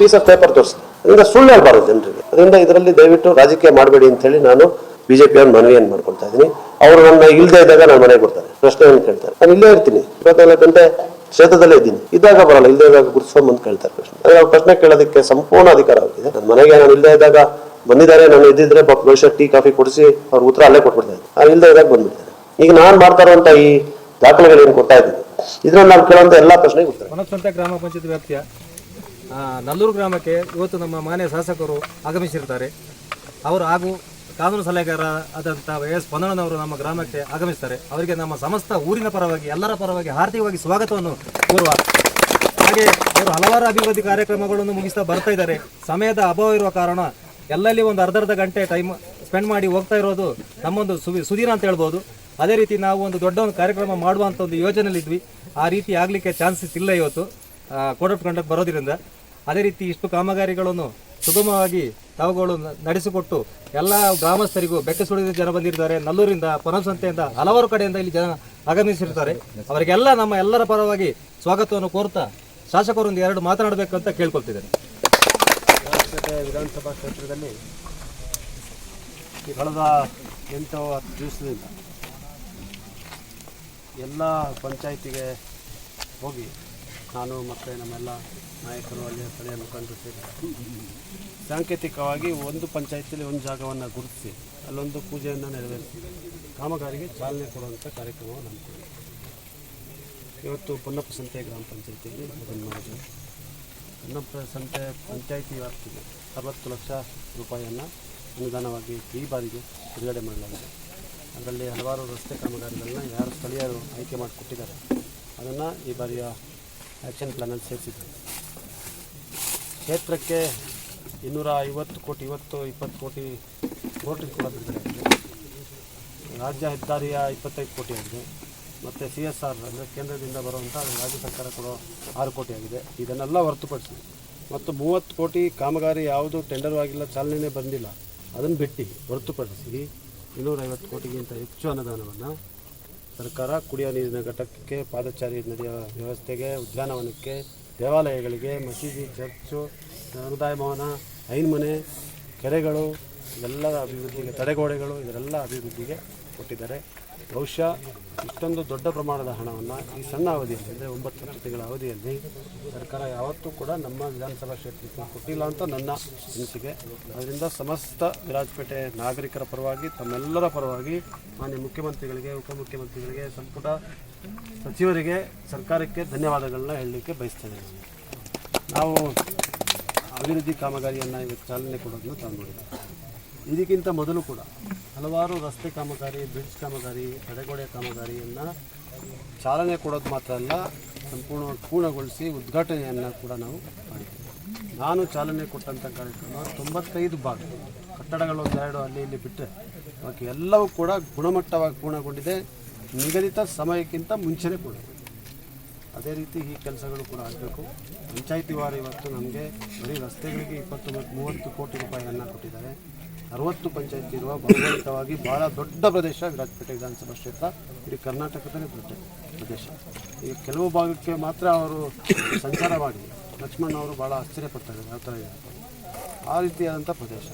Piece of paper ತೋರಿಸಿ ಅದರಿಂದ ಸುಳ್ಳು ಹೇಳ್ಬಾರ್ದು ಜನರಿಗೆ. ಅದರಿಂದ ಇದರಲ್ಲಿ ದಯವಿಟ್ಟು ರಾಜಕೀಯ ಮಾಡಬೇಡಿ ಅಂತ ಹೇಳಿ ನಾನು ಬಿಜೆಪಿ ಅವ್ರ ಮನವಿಯನ್ನು ಮಾಡ್ಕೊಳ್ತಾ ಇದ್ದೀನಿ. ಅವರು ನನ್ನ ಇಲ್ಲದೆ ಇದ್ದಾಗ ನಾನು ಮನೆಗೆ ಕೊಡ್ತಾರೆ ಪ್ರಶ್ನೆಯನ್ನು ಕೇಳ್ತಾರೆ. ನಾನು ಇಲ್ಲೇ ಇರ್ತೀನಿ. ಇಪ್ಪತ್ನಾಲ್ಕು ಗಂಟೆ ಕ್ಷೇತ್ರದಲ್ಲೇ ಇದ್ದೀನಿ. ಇದ್ದಾಗ ಬರಲ್ಲ. ಇಲ್ಲದೆ ಇದ್ದಾಗ ಗುರುಸ್ವಾಮಿ ಬಂದು ಕೇಳ್ತಾರೆ ಪ್ರಶ್ನೆ. ಅವ್ರ ಪ್ರಶ್ನೆ ಕೇಳೋದಕ್ಕೆ ಸಂಪೂರ್ಣ ಅಧಿಕಾರ ಆಗಿದೆ. ನನ್ನ ಮನೆಗೆ ನಾನು ಇಲ್ಲದೆ ಇದ್ದಾಗ ಬಂದಿದ್ದಾರೆ. ನಾನು ಇದ್ದಿದ್ರೆ ಬಹುಶಃ ಟೀ, ಕಾಫಿ ಕೊಡಿಸಿ ಅವ್ರ ಉತ್ತರ ಅಲ್ಲೇ ಕೊಟ್ಬಿಡ್ತಾರೆ. ನಾನು ಇಲ್ಲದೆ ಇದ್ದಾಗ ಬಂದ್ಬಿಡ್ತಾರೆ. ಈಗ ನಾನು ಮಾಡ್ತಾ ಇರುವಂತ ಈ ದಾಖಲೆಗಳೇನು ಕೊಡ್ತಾ ಇದ್ದೀನಿ. ಇದ್ರಲ್ಲಿ ನಾವು ಕೇಳುವಂತ ಎಲ್ಲಾ ಪ್ರಶ್ನೆಗೆ ಉತ್ತರ. ಗ್ರಾಮ ಪಂಚಾಯತ್ ವ್ಯಾಪ್ತಿಯ ನಲ್ಲೂರು ಗ್ರಾಮಕ್ಕೆ ಇವತ್ತು ನಮ್ಮ ಮಾನ್ಯ ಶಾಸಕರು ಆಗಮಿಸಿರ್ತಾರೆ. ಅವರು ಹಾಗೂ ಕಾನೂನು ಸಲಹೆಗಾರ ಆದಂಥ ವೈ ಎಸ್ ಪೊನ್ನಣ್ಣನವರು ನಮ್ಮ ಗ್ರಾಮಕ್ಕೆ ಆಗಮಿಸ್ತಾರೆ. ಅವರಿಗೆ ನಮ್ಮ ಸಮಸ್ತ ಊರಿನ ಪರವಾಗಿ, ಎಲ್ಲರ ಪರವಾಗಿ ಹಾರ್ದಿಕವಾಗಿ ಸ್ವಾಗತವನ್ನು ಕೋರುವ ಹಾಗೆ ಅವರು ಹಲವಾರು ಅಭಿವೃದ್ಧಿ ಕಾರ್ಯಕ್ರಮಗಳನ್ನು ಮುಗಿಸ್ತಾ ಬರ್ತಾ ಇದ್ದಾರೆ. ಸಮಯದ ಅಭಾವ ಇರುವ ಕಾರಣ ಎಲ್ಲಲ್ಲಿ ಒಂದು ಅರ್ಧ ಅರ್ಧ ಗಂಟೆ ಟೈಮ್ ಸ್ಪೆಂಡ್ ಮಾಡಿ ಹೋಗ್ತಾ ಇರೋದು ನಮ್ಮೊಂದು ಸುವಿ ಸುದೀನ ಅಂತ ಹೇಳ್ಬೋದು. ಅದೇ ರೀತಿ ನಾವು ಒಂದು ದೊಡ್ಡ ಒಂದು ಕಾರ್ಯಕ್ರಮ ಮಾಡುವಂಥ ಒಂದು ಯೋಜನೆಯಲ್ಲಿದ್ವಿ. ಆ ರೀತಿ ಆಗಲಿಕ್ಕೆ ಚಾನ್ಸಸ್ ಇಲ್ಲ ಇವತ್ತು. ಕೋಡ್ ಆಫ್ ಕಂಡಕ್ಟ್ ಬರೋದ್ರಿಂದ ಅದೇ ರೀತಿ ಇಷ್ಟು ಕಾಮಗಾರಿಗಳನ್ನು ಸುಗಮವಾಗಿ ತಾವುಗಳು ನಡೆಸಿಕೊಟ್ಟು ಎಲ್ಲ ಗ್ರಾಮಸ್ಥರಿಗೂ ಬೆಟ್ಟ ಸುಳಿದ ಜನ ಬಂದಿರ್ತಾರೆ. ನಲ್ಲೂರಿಂದ, ಪುನಸಂತೆಯಿಂದ ಹಲವಾರು ಕಡೆಯಿಂದ ಇಲ್ಲಿ ಜನ ಆಗಮಿಸಿರ್ತಾರೆ. ಅವರಿಗೆಲ್ಲ ನಮ್ಮ ಎಲ್ಲರ ಪರವಾಗಿ ಸ್ವಾಗತವನ್ನು ಕೋರ್ತಾ ಶಾಸಕರೊಂದು ಎರಡು ಮಾತನಾಡಬೇಕು ಅಂತ ಕೇಳ್ಕೊಳ್ತಿದ್ದೇನೆ ವಿಧಾನಸಭಾ ಕ್ಷೇತ್ರದಲ್ಲಿ ಕಳೆದ ಎಂಟು ಹತ್ತು ದಿವಸದಿಂದ ಎಲ್ಲ ಪಂಚಾಯಿತಿಗೆ ಹೋಗಿ ನಾನು ಮತ್ತು ನಮ್ಮೆಲ್ಲ ನಾಯಕರು ಅಲ್ಲಿ ಸ್ಥಳೀಯ ಮುಖಂಡರು ಸೇರಿ ಸಾಂಕೇತಿಕವಾಗಿ ಒಂದು ಪಂಚಾಯತಿಯಲ್ಲಿ ಒಂದು ಜಾಗವನ್ನು ಗುರುತಿಸಿ, ಅಲ್ಲೊಂದು ಪೂಜೆಯನ್ನು ನೆರವೇರಿಸಿ, ಕಾಮಗಾರಿಗೆ ಚಾಲನೆ ಕೊಡುವಂಥ ಕಾರ್ಯಕ್ರಮವನ್ನು ಹಮ್ಮಿಕೊಂಡಿದ್ದೆ ಇವತ್ತು ಪೊನ್ನಪ್ಪ ಸಂತೆ ಗ್ರಾಮ ಪಂಚಾಯತಿಯಲ್ಲಿ ಅದನ್ನು ಮಾಡಿದ್ವಿ ಪೊನ್ನಪ್ಪ ಸಂತೆ ಪಂಚಾಯಿತಿ ವ್ಯಾಪ್ತಿಗೆ ಅರವತ್ತು ಲಕ್ಷ ರೂಪಾಯಿಯನ್ನು ಅನುದಾನವಾಗಿ ಈ ಬಾರಿಗೆ ಬಿಡುಗಡೆ ಮಾಡಲಾಗಿದೆ. ಅದರಲ್ಲಿ ಹಲವಾರು ರಸ್ತೆ ಕಾಮಗಾರಿಗಳನ್ನ ಯಾರು ಸ್ಥಳೀಯರು ಆಯ್ಕೆ ಮಾಡಿಕೊಟ್ಟಿದ್ದಾರೆ, ಅದನ್ನು ಈ ಬಾರಿಯ ಆ್ಯಕ್ಷನ್ ಪ್ಲ್ಯಾನಲ್ಲಿ ಸೇರಿಸಿದೆ ಕ್ಷೇತ್ರಕ್ಕೆ ಇನ್ನೂರ ಐವತ್ತು ಕೋಟಿ, ಇವತ್ತು ಇಪ್ಪತ್ತು ಕೋಟಿ ಕೋಟಿ ಕೂಡ ಬಿಡುಗಡೆ ರಾಜ್ಯ ಹೆದ್ದಾರಿಯ ಇಪ್ಪತ್ತೈದು ಕೋಟಿ ಆಗಿದೆ. ಮತ್ತು ಸಿ ಎಸ್ ಆರ್ ಅಂದರೆ ಕೇಂದ್ರದಿಂದ ಬರುವಂಥ ರಾಜ್ಯ ಸರ್ಕಾರ ಕೊಡೋ ಆರು ಕೋಟಿ ಆಗಿದೆ. ಇದನ್ನೆಲ್ಲ ಹೊರತುಪಡಿಸಿ ಮತ್ತು ಮೂವತ್ತು ಕೋಟಿ ಕಾಮಗಾರಿ ಯಾವುದು ಟೆಂಡರ್ ಆಗಿಲ್ಲ ಚಾಲನೆ ಬಂದಿಲ್ಲ. ಅದನ್ನು ಬಿಟ್ಟು ಹೊರತುಪಡಿಸಿ ಇನ್ನೂರೈವತ್ತು ಕೋಟಿಗಿಂತ ಹೆಚ್ಚು ಅನುದಾನವನ್ನು ಸರ್ಕಾರ ಕುಡಿಯುವ ನೀರಿನ ಘಟಕಕ್ಕೆ, ಪಾದಚಾರಿ ನಡೆಯ ವ್ಯವಸ್ಥೆಗೆ, ಉದ್ಯಾನವನಕ್ಕೆ, ದೇವಾಲಯಗಳಿಗೆ, ಮಸೀದಿ, ಚರ್ಚು ಸಮುದಾಯ ಭವನ ಐನ್ಮನೆ ಕೆರೆಗಳು ಇದೆಲ್ಲ ಅಭಿವೃದ್ಧಿಗೆ, ತಡೆಗೋಡೆಗಳು ಇದರೆಲ್ಲ ಅಭಿವೃದ್ಧಿಗೆ ಕೊಟ್ಟಿದ್ದಾರೆ. ಬಹುಶಃ ಇಷ್ಟೊಂದು ದೊಡ್ಡ ಪ್ರಮಾಣದ ಹಣವನ್ನು ಈ ಸಣ್ಣ ಅವಧಿಯಲ್ಲಿ, ಅಂದರೆ ಒಂಬತ್ತು ಹತ್ತು ತಿಂಗಳ ಅವಧಿಯಲ್ಲಿ ಸರ್ಕಾರ ಯಾವತ್ತೂ ಕೂಡ ನಮ್ಮ ವಿಧಾನಸಭಾ ಕ್ಷೇತ್ರಕ್ಕೆ ಕೊಟ್ಟಿಲ್ಲ ಅಂತ ನನ್ನ ಅನಿಸಿಕೆ. ಅದರಿಂದ ಸಮಸ್ತ ವಿರಾಜಪೇಟೆ ನಾಗರಿಕರ ಪರವಾಗಿ, ತಮ್ಮೆಲ್ಲರ ಪರವಾಗಿ, ಮಾನ್ಯ ಮುಖ್ಯಮಂತ್ರಿಗಳಿಗೆ, ಉಪಮುಖ್ಯಮಂತ್ರಿಗಳಿಗೆ, ಸಂಪುಟ ಸಚಿವರಿಗೆ, ಸರ್ಕಾರಕ್ಕೆ ಧನ್ಯವಾದಗಳನ್ನ ಹೇಳಲಿಕ್ಕೆ ಬಯಸ್ತೇನೆ. ನಾವು ಅಭಿವೃದ್ಧಿ ಕಾಮಗಾರಿಯನ್ನು ಇವತ್ತು ಚಾಲನೆ ಕೊಡೋದನ್ನು ತಾವು ಇದಕ್ಕಿಂತ ಮೊದಲು ಕೂಡ ಹಲವಾರು ರಸ್ತೆ ಕಾಮಗಾರಿ ಬ್ರಿಡ್ಜ್ ಕಾಮಗಾರಿ, ತಡೆಗೋಡೆ ಕಾಮಗಾರಿಯನ್ನು ಚಾಲನೆ ಕೊಡೋದು ಮಾತ್ರ ಅಲ್ಲ, ಸಂಪೂರ್ಣ ಪೂರ್ಣಗೊಳಿಸಿ ಉದ್ಘಾಟನೆಯನ್ನು ಕೂಡ ನಾವು ಮಾಡಿದ್ದೇವೆ. ನಾನು ಚಾಲನೆ ಕೊಟ್ಟಂಥ ಕಾರ್ಯಕ್ರಮ ತೊಂಬತ್ತೈದು ಭಾಗ, ಕಟ್ಟಡಗಳು ಒಂದೆರಡು ಅಲ್ಲಿ ಇಲ್ಲಿ ಬಿಟ್ಟರೆ ಬಾಕಿ ಎಲ್ಲವೂ ಕೂಡ ಗುಣಮಟ್ಟವಾಗಿ ಪೂರ್ಣಗೊಂಡಿದೆ. ನಿಗದಿತ ಸಮಯಕ್ಕಿಂತ ಮುಂಚೆನೇ ಕೂಡ. ಅದೇ ರೀತಿ ಈ ಕೆಲಸಗಳು ಕೂಡ ಆಗಬೇಕು. ಪಂಚಾಯತಿ ವಾರ ಇವತ್ತು ನಮಗೆ ಬರೀ ರಸ್ತೆಗಳಿಗೆ ಇಪ್ಪತ್ತೊಂಬತ್ತು, ಮೂವತ್ತು ಕೋಟಿ ರೂಪಾಯಿಯನ್ನು ಕೊಟ್ಟಿದ್ದಾರೆ. ಅರವತ್ತು ಪಂಚಾಯತಿ ಇರುವ ಭೌಗೋಳಿಕವಾಗಿ ಬಹಳ ದೊಡ್ಡ ಪ್ರದೇಶ ವಿರಾಜಪೇಟೆ ವಿಧಾನಸಭಾ ಕ್ಷೇತ್ರ. ಇಡೀ ಕರ್ನಾಟಕದಲ್ಲೇ ದೊಡ್ಡ ಪ್ರದೇಶ. ಈಗ ಕೆಲವು ಭಾಗಕ್ಕೆ ಮಾತ್ರ ಅವರು ಸಂಚಾರ ಮಾಡಿ. ಲಕ್ಷ್ಮಣ್ ಅವರು ಭಾಳ ಆಶ್ಚರ್ಯಪಡ್ತಾರೆ ಯಾವ ಥರ ಇದೆ ಆ ರೀತಿಯಾದಂಥ ಪ್ರದೇಶ.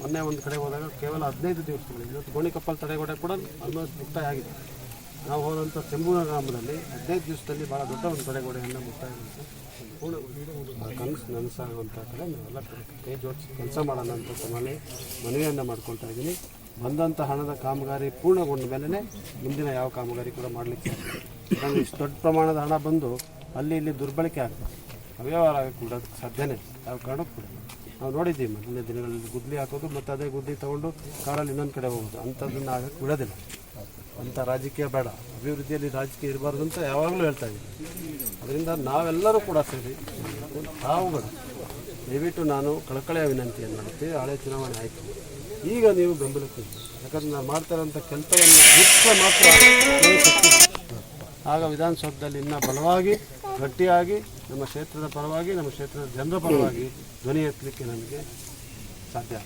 ಮೊನ್ನೆ ಒಂದು ಕಡೆ ಹೋದಾಗ ಕೇವಲ ಹದಿನೈದು ದಿವಸಗಳಲ್ಲಿ ಇವತ್ತು ಗೋಣಿಕಪ್ಪಲ್ ತಡೆಗೋಡೆ ಕೂಡ ಆಲ್ಮೋಸ್ಟ್ ಮುಕ್ತಾಯ ಆಗಿದೆ ನಾವು ಹೋದಂಥ ಚೆಂಬೂರ ಗ್ರಾಮದಲ್ಲಿ ಹದಿನೈದು ದಿವಸದಲ್ಲಿ ಭಾಳ ದೊಡ್ಡ ಒಂದು ತಡೆಗೋಡೆಯನ್ನು ಮುಕ್ತಾಯ ಪೂರ್ಣ ಕನಸು ನನಸಾಗುವಂಥ ಕಡೆ ನಾವೆಲ್ಲ ಕೈ ಜೋಡಿಸಿ ಕೆಲಸ ಮಾಡೋಣ ಅಂತ ಮನೆ ಮನವಿಯನ್ನು ಮಾಡ್ಕೊಳ್ತಾ ಇದ್ದೀನಿ. ಬಂದಂಥ ಹಣದ ಕಾಮಗಾರಿ ಪೂರ್ಣಗೊಂಡ ಮೇಲೆ ಮುಂದಿನ ಯಾವ ಕಾಮಗಾರಿ ಕೂಡ ಮಾಡಲಿಕ್ಕೆ ನಾನು ಇಷ್ಟು ದೊಡ್ಡ ಪ್ರಮಾಣದ ಹಣ ಬಂದು ಅಲ್ಲಿ ಇಲ್ಲಿ ದುರ್ಬಳಕೆ ಆಗ್ತದೆ. ಅವ್ಯವಹಾರ ಕೂಡ ಸಾಧ್ಯನೇ ಯಾವ ಕಾರಣಕ್ಕೂ ನಾವು ನೋಡಿದ್ದೀವಿ ಮೊದಲನೇ ದಿನಗಳಲ್ಲಿ ಗುದ್ಲಿ ಹಾಕೋದು ಮತ್ತು ಅದೇ ಗುದ್ಲಿ ತೊಗೊಂಡು ಕಾರಲ್ಲಿ ಇನ್ನೊಂದು ಕಡೆ ಹೋಗೋದು. ಅಂಥದ್ದನ್ನು ಆಗಕ್ಕೆ ಬಿಡೋದಿಲ್ಲ. ಅಂಥ ರಾಜಕೀಯ ಬೇಡ. ಅಭಿವೃದ್ಧಿಯಲ್ಲಿ ರಾಜಕೀಯ ಇರಬಾರ್ದು ಅಂತ ಯಾವಾಗಲೂ ಹೇಳ್ತಾ ಇದ್ದೀನಿ. ಅದರಿಂದ ನಾವೆಲ್ಲರೂ ಕೂಡ ಸೇರಿ ತಾವುಗಳು, ದಯವಿಟ್ಟು ನಾನು ಕಳಕಳೆಯ ವಿನಂತಿಯನ್ನು ಮಾಡ್ತೀವಿ ಹಳೆ ಚುನಾವಣೆ ಆಯಿತು. ಈಗ ನೀವು ಬೆಂಬಲಕ್ಕೆ ಯಾಕಂದರೆ ನಾವು ಮಾಡ್ತಾ ಇರೋಂಥ ಕೆಲಸವನ್ನು ಬಿಟ್ಟರೆ ಮಾತ್ರ. ಆಗ ವಿಧಾನಸೌಧದಲ್ಲಿ ಇನ್ನೂ ಬಲವಾಗಿ, ಗಟ್ಟಿಯಾಗಿ, ನಮ್ಮ ಕ್ಷೇತ್ರದ ಪರವಾಗಿ, ನಮ್ಮ ಕ್ಷೇತ್ರದ ಜನರ ಪರವಾಗಿ ಧ್ವನಿ ಎತ್ತಲಿಕ್ಕೆ ನಮಗೆ ಸಾಧ್ಯ